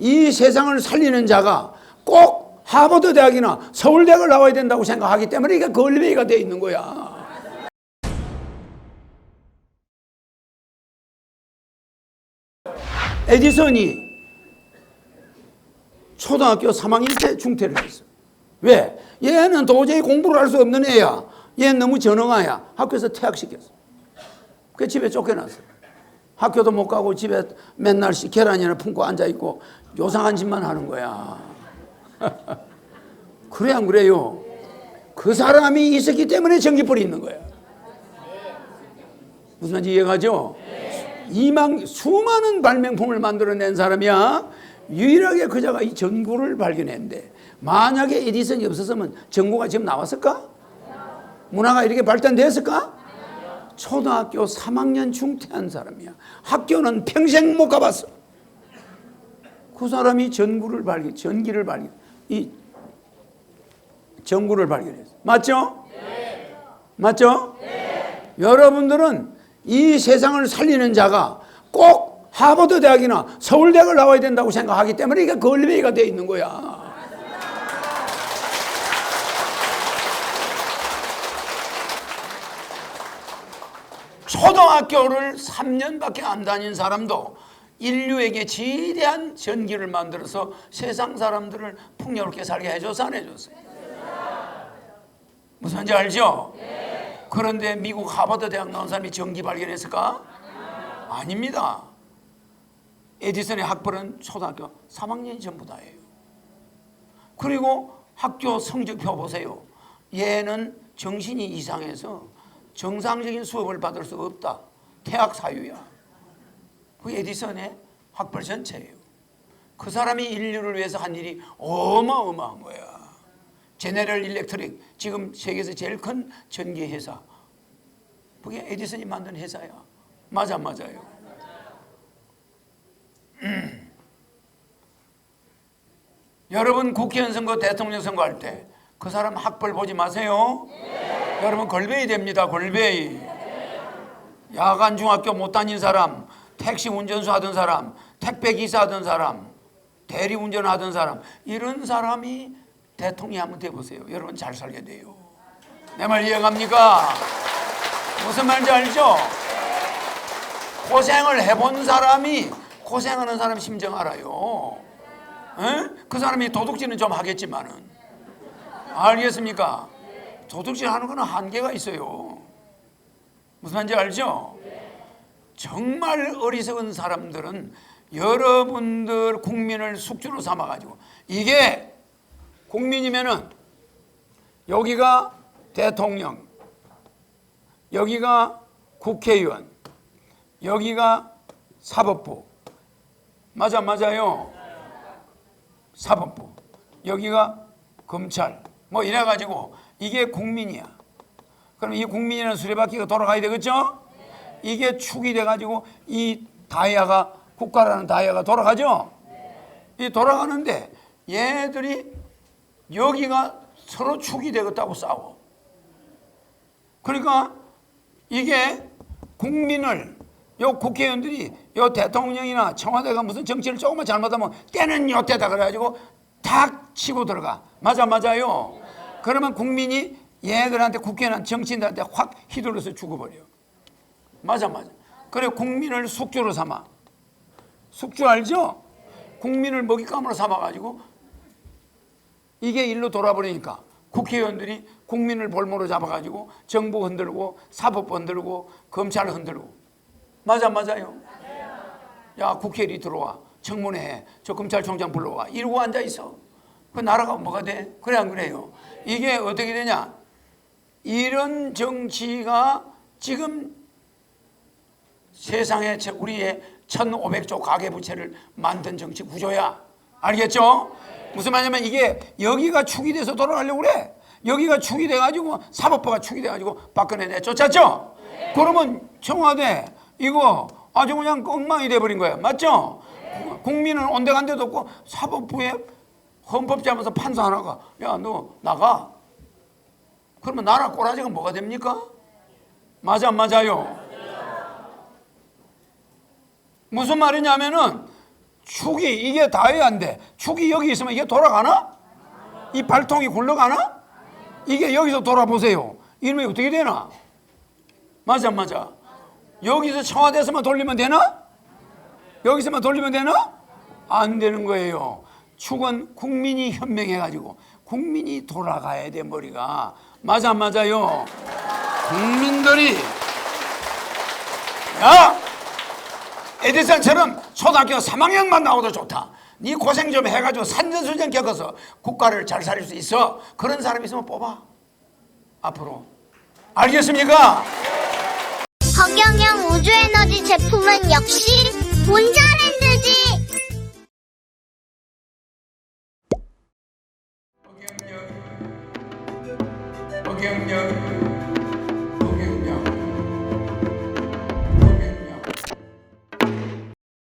이 세상을 살리는 자가 꼭 하버드 대학이나 서울대학을 나와야 된다고 생각하기 때문에 이게 걸베이가 돼 있는 거야. 에디슨이 초등학교 3학년 때 중퇴를 했어. 왜? 얘는 도저히 공부를 할 수 없는 애야. 얘는 너무 전형아야. 학교에서 퇴학시켰어. 그 집에 쫓겨났어. 학교도 못 가고 집에 맨날 씨 계란이나 품고 앉아 있고 요상한 짓만 하는 거야. 그래 안 그래요? 그 사람이 있었기 때문에 전기불이 있는 거야. 무슨 말인지 이해가죠? 이만 수많은 발명품을 만들어낸 사람이야. 유일하게 그자가 이 전구를 발견했는데 만약에 에디슨이 없었으면 전구가 지금 나왔을까? 문화가 이렇게 발전됐을까? 초등학교 3학년 중퇴한 사람이야. 학교는 평생 못 가봤어. 그 사람이 전구를 발견, 전기를 발견, 이 전구를 발견했어. 맞죠? 맞죠? 여러분들은 이 세상을 살리는 자가 꼭 하버드 대학이나 서울대학을 나와야 된다고 생각하기 때문에 이게 걸베이가 돼 있는 거야. 초등학교를 3년밖에 안 다닌 사람도 인류에게 지대한 전기를 만들어서 세상 사람들을 풍요롭게 살게 해줘서 안 해줬어요. 무슨 말인지 알죠? 그런데 미국 하버드 대학 나온 사람이 전기 발견했을까? 아닙니다. 에디슨의 학벌은 초등학교 3학년이 전부 다예요. 그리고 학교 성적표 보세요. 얘는 정신이 이상해서 정상적인 수업을 받을 수 없다. 퇴학 사유야. 그 에디슨의 학벌 전체예요. 그 사람이 인류를 위해서 한 일이 어마어마한 거야. 제네럴 일렉트릭 지금 세계에서 제일 큰 전기 회사. 그게 에디슨이 만든 회사야. 맞아 맞아요. 음. 여러분 국회의원 선거, 대통령 선거 할 때 그 사람 학벌 보지 마세요. 여러분 걸베이 됩니다. 걸베이. 야간 중학교 못 다닌 사람, 택시 운전수 하던 사람, 택배 기사 하던 사람, 대리 운전하던 사람 이런 사람이 대통령이 한번 돼 보세요. 여러분 잘 살게 돼요. 내 말 이해갑니까? 무슨 말인지 알죠? 고생을 해본 사람이 고생하는 사람 심정 알아요. 에? 그 사람이 도둑질은 좀 하겠지만은 알겠습니까? 도둑질 하는 거는 한계가 있어요. 무슨 말인지 알죠? 정말 어리석은 사람들은 여러분들 국민을 숙주로 삼아가지고 이게 국민이면은 여기가 대통령, 여기가 국회의원, 여기가 사법부. 맞아, 맞아요. 사법부. 여기가 검찰. 뭐 이래가지고 이게 국민이야. 그럼 이 국민이라는 수레바퀴가 돌아가야 되겠죠? 이게 축이 돼가지고 이 다이아가 국가라는 다이아가 돌아가죠? 이 돌아가는데 얘들이 여기가 서로 축이 되겠다고 싸워. 그러니까 이게 국민을 요 국회의원들이 요 대통령이나 청와대가 무슨 정치를 조금만 잘못하면 때는 요때다 그래가지고 탁 치고 들어가. 맞아 맞아요. 그러면 국민이 얘들한테 국회의원 정치인들한테 확 휘둘러서 죽어버려. 맞아 맞아. 그래 국민을 숙주로 삼아. 숙주 알죠? 국민을 먹잇감으로 삼아가지고 이게 일로 돌아버리니까 국회의원들이 국민을 볼모로 잡아가지고 정부 흔들고 사법 흔들고 검찰 흔들고 맞아 맞아요. 야 국회의원이 들어와 청문회 저 검찰총장 불러와 이러고 앉아 있어. 그 나라가 뭐가 돼? 그래 안 그래요? 이게 어떻게 되냐? 이런 정치가 지금 세상에 저- 우리의 1500조 가계부채를 만든 정치 구조야. 알겠죠? 무슨 말이냐면 이게 여기가 축이 돼서 돌아가려고 그래. 여기가 축이 돼가지고 사법부가 축이 돼가지고 박근혜 내쫓았죠? 그러면 청와대 이거 아주 그냥 엉망이 돼버린 거야. 맞죠? 국민은 온데간데도 없고 사법부에 헌법자면서 판사 하나가 야 너 나가. 그러면 나라 꼬라지가 뭐가 됩니까? 맞아 안 맞아요? 무슨 말이냐면은 축이 이게 닿아야 안 돼. 축이 여기 있으면 이게 돌아가나? 이 발통이 굴러가나? 이게 여기서 돌아보세요. 이러면 어떻게 되나? 맞아, 안 맞아. 여기서 청와대에서만 돌리면 되나? 여기서만 돌리면 되나? 안 되는 거예요. 축은 국민이 현명해가지고 국민이 돌아가야 돼 머리가 맞아 안 맞아요. 국민들이 야 에디슨처럼 초등학교 3학년만 나오도 좋다. 네 고생 좀 해가지고 산전수전 겪어서 국가를 잘 살릴 수 있어. 그런 사람 있으면 뽑아. 앞으로 알겠습니까? 허경영 우주에너지 제품은 역시 본자라 Yum, yum.